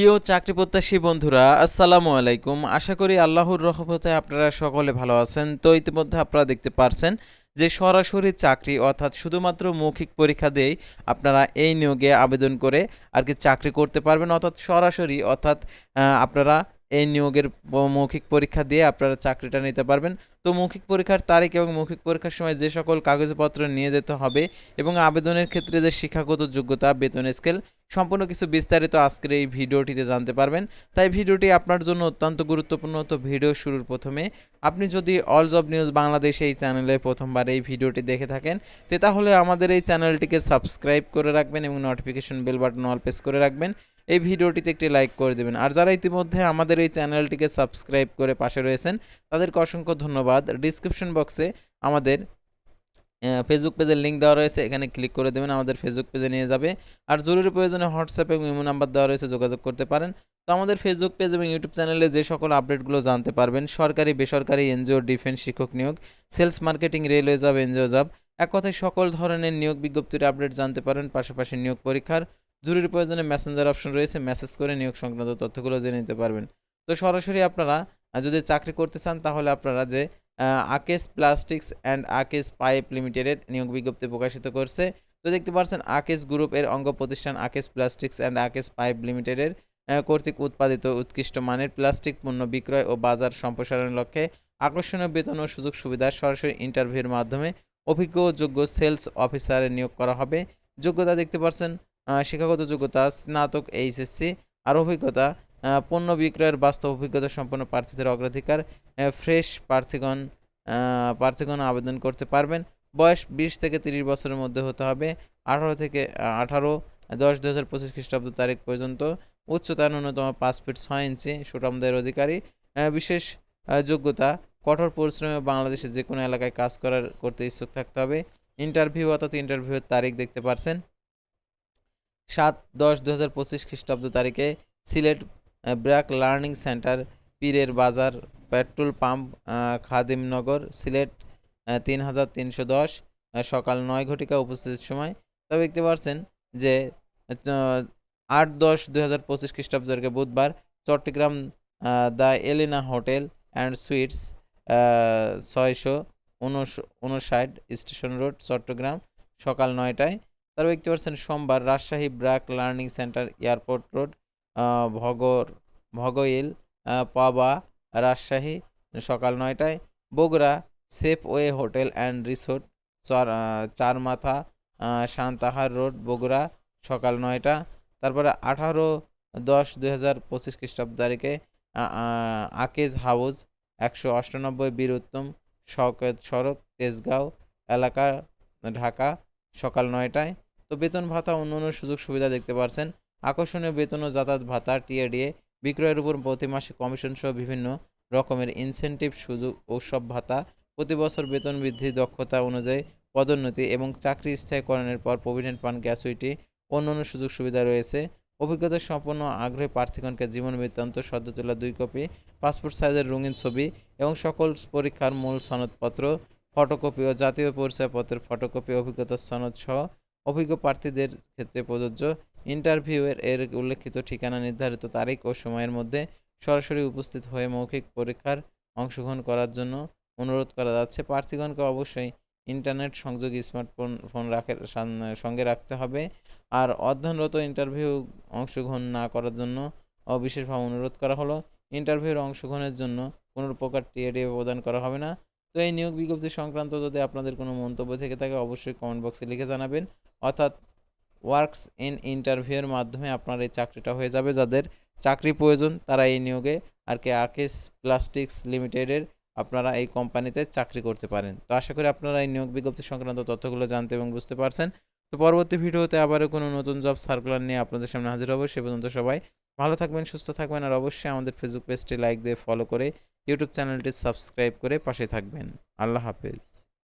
প্রিয় চাকরি প্রত্যাশী বন্ধুরা, আসসালামু আলাইকুম। আশা করি আল্লাহর রহমতে আপনারা সকলে ভালো আছেন। তো ইতিমধ্যে আপনারা দেখতে পারছেন যে সরাসরি চাকরি অর্থাৎ শুধুমাত্র মৌখিক পরীক্ষা দিয়েই আপনারা এই নিয়োগে আবেদন করে আর কি চাকরি করতে পারবেন। অর্থাৎ সরাসরি, অর্থাৎ আপনারা এই নিয়োগের মৌখিক পরীক্ষা দিয়ে আপনারা চাকরিটা নিতে পারবেন। তো মৌখিক পরীক্ষার তারিখ এবং মৌখিক পরীক্ষার সময় যে সকল কাগজপত্র নিয়ে যেতে হবে এবং আবেদনের ক্ষেত্রে যে শিক্ষাগত যোগ্যতা, বেতন স্কেল সম্পূর্ণ কিছু বিস্তারিত আজকের এই ভিডিওটিতে জানতে পারবেন। তাই ভিডিওটি আপনার জন্য অত্যন্ত গুরুত্বপূর্ণ। তো ভিডিও শুরুর প্রথমে আপনি যদি অল জব নিউজ বাংলাদেশ এই চ্যানেলে প্রথমবার এই ভিডিওটি দেখে থাকেন, তে তাহলে আমাদের এই চ্যানেলটিকে সাবস্ক্রাইব করে রাখবেন এবং notification bell button all press করে রাখবেন। এই ভিডিওটিতে একটি লাইক করে দেবেন। আর যারা ইতিমধ্যে আমাদের এই চ্যানেলটিকে সাবস্ক্রাইব করে পাশে রয়েছেন, তাদেরকে অসংখ্য ধন্যবাদ। ডিসক্রিপশন বক্সে আমাদের ফেসবুক পেজের লিঙ্ক দেওয়া রয়েছে, এখানে ক্লিক করে দেবেন, আমাদের ফেসবুক পেজে নিয়ে যাবে। আর জরুরি প্রয়োজনে হোয়াটসঅ্যাপ এবং ইমো নাম্বার দেওয়া রয়েছে, যোগাযোগ করতে পারেন। তো আমাদের ফেসবুক পেজ এবং ইউটিউব চ্যানেলে যে সকল আপডেটগুলো জানতে পারবেন, সরকারি, বেসরকারি এনজিও ডিফেন্স শিক্ষক নিয়োগ sales marketing railway job NGO job এক কথায় সকল ধরনের নিয়োগ বিজ্ঞপ্তির আপডেট জানতে পারেন, পাশাপাশি নিয়োগ পরীক্ষার জরুরি প্রয়োজনে মেসেঞ্জার অপশন রয়েছে মেসেজ করে নিয়োগ সংক্রান্ত তথ্যগুলো জেনে নিতে পারবেন। তো সরাসরি আপনারা যদি চাকরি করতে চান, তাহলে আপনারা যে Akesh plastics and Akesh pipe লিমিটেডের নিয়োগ বিজ্ঞপ্তি প্রকাশিত করছে। তো দেখতে পাচ্ছেন, আকেশ গ্রুপ এর অঙ্গ প্রতিষ্ঠান Akesh plastics and Akesh pipe লিমিটেডের কর্তৃক উৎপাদিত উৎকৃষ্ট মানের প্লাস্টিক পণ্য বিক্রয় ও বাজার সম্প্রসারণের লক্ষ্যে আকর্ষণীয় বেতন ও সুযোগ সুবিধা সরাসরি ইন্টারভিউর মাধ্যমে অভিজ্ঞ যোগ্য সেলস অফিসারের নিয়োগ করা হবে। যোগ্যতা দেখতে পাচ্ছেন শিক্ষাগত যোগ্যতা, স্নাতক, এইচএসসি, আর অভিজ্ঞতা পণ্য বিক্রয়ের বাস্তব অভিজ্ঞতা সম্পন্ন প্রার্থীদের অগ্রাধিকার ফ্রেশ প্রার্থীগণ প্রার্থীগণ আবেদন করতে পারবেন। বয়স বিশ থেকে তিরিশ বছরের মধ্যে হতে হবে। আঠারো থেকে আঠারো, দশ দু হাজার পঁচিশ খ্রিস্টাব্দ তারিখ পর্যন্ত। উচ্চতা ন্যূনতম পাঁচ ফিট ছয় ইঞ্চি সুটামদের অধিকারী। বিশেষ যোগ্যতা, কঠোর পরিশ্রমে বাংলাদেশে যে কোনো এলাকায় কাজ করার করতে ইচ্ছুক থাকতে হবে। ইন্টারভিউ অর্থাৎ ইন্টারভিউয়ের তারিখ দেখতে পারছেন। সাত, দশ দু হাজার পঁচিশ খ্রিস্টাব্দ তারিখে সিলেট ব্র্যাক লার্নিং সেন্টার, পীরের বাজার, পেট্রোল পাম্প খাদিমনগর, সিলেট তিন হাজার তিনশো দশ সকাল নয় ঘটিকা উপস্থিতির সময়। তবে দেখতে পাচ্ছেন যে আট দশ দুই হাজার পঁচিশ খ্রিস্টাব্দ তারিখে বুধবার Chittagong the Elina hotel and suites ছয়শো উনষাট স্টেশন রোড, চট্টগ্রাম, সকাল নয়টায়। তারপর দেখতে পাচ্ছেন সোমবার Rajshahi BRAC learning centre airport road ভগর ভগইল পাবা রাজশাহী সকাল নয়টায়। Bogura safe way hotel and resort চার আহ, শান্তাহার রোড বগুড়া সকাল নয়টা। তারপরে আঠারো দশ দুই হাজার পঁচিশ খ্রিস্টাব্দ তারিখে আকেজ হাউস একশো অষ্টানব্বই বীর উত্তম শওকত সড়ক তেজগাঁও এলাকা ঢাকা সকাল নয়টায়। তো বেতন ভাতা অন্যান্য সুযোগ সুবিধা দেখতে পারছেন। আকর্ষণীয় বেতন ও যাতায়াত ভাতা টিএডিএ বিক্রয়ের উপর প্রতি মাসে কমিশন সহ বিভিন্ন রকমের ইনসেনটিভ সুযোগ ও সব ভাতা। প্রতি বছর বেতন বৃদ্ধি দক্ষতা অনুযায়ী পদোন্নতি এবং চাকরি স্থায়ীকরণের পর প্রভিডেন্ট ফান্ড গ্যাসুইটি অন্যান্য সুযোগ সুবিধা রয়েছে। অভিজ্ঞতা সম্পন্ন আগ্রহী প্রার্থীগণকে জীবন বৃত্তান্ত, সদ্য তোলা দুই কপি, পাসপোর্ট সাইজের রঙিন ছবি এবং সকল পরীক্ষার মূল সনদপত্র, ফটোকপি ও জাতীয় পরিচয়পত্রের ফটোকপি, অভিজ্ঞতা সনদ সহ অভিজ্ঞ প্রার্থীদের ক্ষেত্রে প্রযোজ্য। ইন্টারভিউয়ের এর উল্লেখিত ঠিকানা নির্ধারিত তারিখ ও সময়ের মধ্যে সরাসরি উপস্থিত হয়ে মৌখিক পরীক্ষার অংশগ্রহণ করার জন্য অনুরোধ করা যাচ্ছে। প্রার্থীগণকে অবশ্যই ইন্টারনেট সংযোগ স্মার্টফোন, ফোন রাখে সঙ্গে রাখতে হবে। আর অধ্যয়নরত ইন্টারভিউ অংশগ্রহণ না করার জন্য ও বিশেষভাবে অনুরোধ করা হলো। ইন্টারভিউর অংশগ্রহণের জন্য কোনো প্রকার টিএডিএ প্রদান করা হবে না। তো এই নিয়োগ বিজ্ঞপ্তি সংক্রান্ত যদি আপনাদের কোনো মন্তব্য থেকে থাকে, অবশ্যই কমেন্ট বক্সে লিখে জানাবেন। অর্থাৎ ওয়ার্কস ইন ইন্টারভিউয়ের মাধ্যমে আপনার এই চাকরিটা হয়ে যাবে। যাদের চাকরি প্রয়োজন, তারা এই নিয়োগে আর কে আকেশ প্লাস্টিক্স লিমিটেডের আপনারা এই কোম্পানিতে চাকরি করতে পারেন। তো আশা করি আপনারা এই নিয়োগ বিজ্ঞপ্তি সংক্রান্ত তথ্যগুলো জানতে এবং বুঝতে পারছেন। তো পরবর্তী ভিডিওতে আবারও কোনো নতুন জব সার্কুলার নিয়ে আপনাদের সামনে হাজির হব। সে পর্যন্ত সবাই ভালো থাকবেন, সুস্থ থাকবেন আর অবশ্যই আমাদের ফেসবুক পেজটি লাইক দিয়ে ফলো করে ইউটিউব চ্যানেলটি সাবস্ক্রাইব করে পাশে থাকবেন। আল্লাহ হাফেজ।